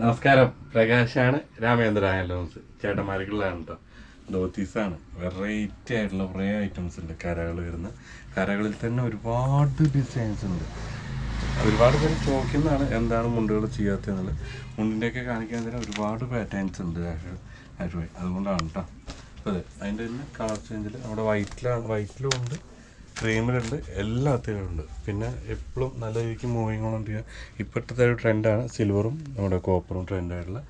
നമസ്കാരം. പ്രകാശാണ്. രാമേന്ദ്ര ലോൺസ് ചേട്ടന്മാർക്കുള്ളതാണ് കേട്ടോ ധോത്തീസാണ് വെറൈറ്റി ആയിട്ടുള്ള കുറേ ഐറ്റംസ് ഉണ്ട് കരകൾ വരുന്ന. കരകളിൽ തന്നെ ഒരുപാട് ഡിസൈൻസ് ഉണ്ട്. ഒരുപാട് പേര് ചോദിക്കുന്നതാണ് എന്താണ് മുണ്ടുകൾ ചെയ്യാത്തതെന്നുള്ളത് മുണ്ടിന്റെയൊക്കെ കാണിക്കാൻ തന്നെ ഒരുപാട് പാറ്റേൺസ് ഉണ്ട് അതുകൊണ്ടാണ് കേട്ടോ അതെ അതിന്റെ തന്നെ കളർ ചേഞ്ചിൽ നമ്മുടെ വൈറ്റിലാണ് വൈറ്റിലും ഉണ്ട്. ക്രീമിലുണ്ട് എല്ലാത്തിലും ഉണ്ട്. പിന്നെ എപ്പോഴും നല്ല രീതിക്ക് മൂവിങ് കൊണ്ടിരിക്കുക ഇപ്പോഴത്തെ ഒരു ട്രെൻഡാണ് സിൽവറും നമ്മുടെ കോപ്പറും ട്രെൻഡായിട്ടുള്ള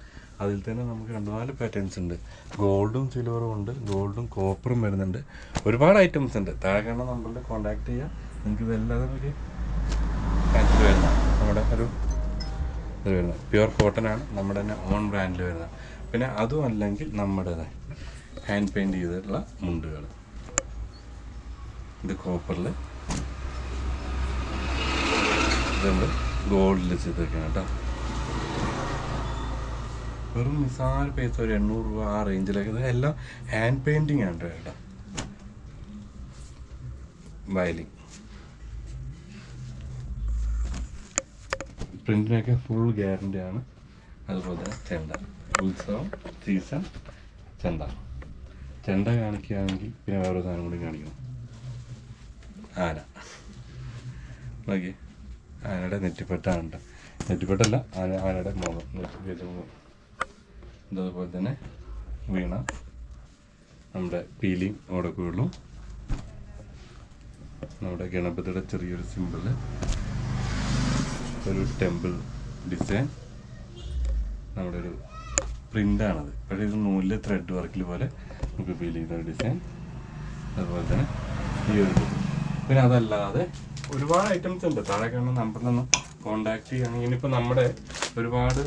അതിൽ തന്നെ നമുക്ക് രണ്ട് നാല് പാറ്റേൺസ് ഉണ്ട്. ഗോൾഡും സിൽവറും ഉണ്ട് ഗോൾഡും കോപ്പറും വരുന്നുണ്ട്. ഒരുപാട് ഐറ്റംസ് ഉണ്ട്. താഴെ കാണുന്ന നമ്പറിൽ കോൺടാക്ട് ചെയ്യുക നിങ്ങൾക്ക് ഇതെല്ലാം നമുക്ക് കാണിച്ചു വരുന്ന നമ്മുടെ ഒരു ഇത് വരുന്നത്. പ്യുവർ ആണ് നമ്മുടെ തന്നെ ഓൺ ബ്രാൻഡിൽ വരുന്നത്. പിന്നെ അതും അല്ലെങ്കിൽ നമ്മുടേതായി ഹാൻഡ് പെയിന്റ് ചെയ്തിട്ടുള്ള മുണ്ടുകൾ ഇത് കോപ്പറിൽ ഇത് നമ്മൾ ഗോൾഡിൽ ചെയ്തേക്കാണ് കേട്ടോ. വെറും നിസാര പൈസ ഒരു എണ്ണൂറ് രൂപ ആ റേഞ്ചിലൊക്കെ എല്ലാം ഹാൻഡ് പെയിന്റിങ് ആണ് കേട്ടോ. വയലിൻ പ്രിന്റിനൊക്കെ ഫുൾ ഗ്യാരണ്ടി ആണ്. അതുപോലെ തന്നെ ചെണ്ട. ഉത്സവം സീസൺ ചെണ്ട. ചെണ്ട കാണിക്കുകയാണെങ്കിൽ പിന്നെ വേറെ സാധനം കൂടി കാണിക്കണം ആന. നോക്കി ആനയുടെ നെറ്റിപ്പെട്ടാണ് നെറ്റിപ്പട്ടല്ല ആന ആനയുടെ മുഖം. മുഖം തന്നെ വീണ നമ്മുടെ പീലിങ് അവിടെ കൂടുള്ളൂ നമ്മുടെ ഗണപതിയുടെ ചെറിയൊരു സിമ്പിൾ ഒരു ടെമ്പിൾ ഡിസൈൻ. നമ്മുടെ ഒരു പ്രിന്റാണത് പക്ഷേ ഇത് നൂലിലെ ത്രെഡ് വർക്കിൽ പോലെ നമുക്ക് ഫീൽ ചെയ്യുന്ന ഡിസൈൻ. അതുപോലെ തന്നെ ഈ ഒരു. പിന്നെ അതല്ലാതെ ഒരുപാട് ഐറ്റംസ് ഉണ്ട്. താഴെ കാണുന്ന നമ്പറിലൊന്ന് കോണ്ടാക്ട് ചെയ്യുകയാണെങ്കിൽ ഇനിയിപ്പോൾ നമ്മുടെ ഒരുപാട്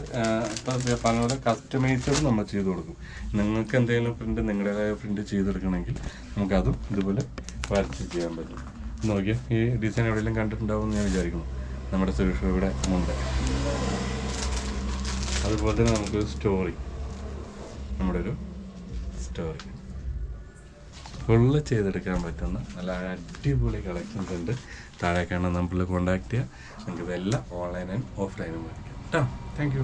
പറഞ്ഞ പോലെ കസ്റ്റമൈസഡ് നമ്മൾ ചെയ്ത് കൊടുക്കും. നിങ്ങൾക്ക് എന്തെങ്കിലും പ്രിന്റ് നിങ്ങളുടേതായ പ്രിന്റ് ചെയ്തെടുക്കണമെങ്കിൽ നമുക്കതും ഇതുപോലെ വരച്ച് ചെയ്യാൻ പറ്റും. നോക്കിയാൽ ഈ ഡിസൈൻ എവിടെയെങ്കിലും കണ്ടിട്ടുണ്ടാവും ഞാൻ വിചാരിക്കുന്നു. നമ്മുടെ സുരക്ഷ ഇവിടെ ഉണ്ട്. അതുപോലെ തന്നെ നമുക്കൊരു സ്റ്റോറി നമ്മുടെ ഒരു സ്റ്റോറി ഫുള്ള് ചെയ്തെടുക്കാൻ പറ്റുന്ന നല്ല അടിപൊളി കളക്ഷൻസ് ഉണ്ട്. താഴെ കാണുന്ന നമ്പറിൽ കോൺടാക്ട് ചെയ്യുക. നിങ്ങൾക്ക് ഇതെല്ലാം ആൻഡ് ഓഫ്ലൈനും മേടിക്കാം. കേട്ടോ? താങ്ക്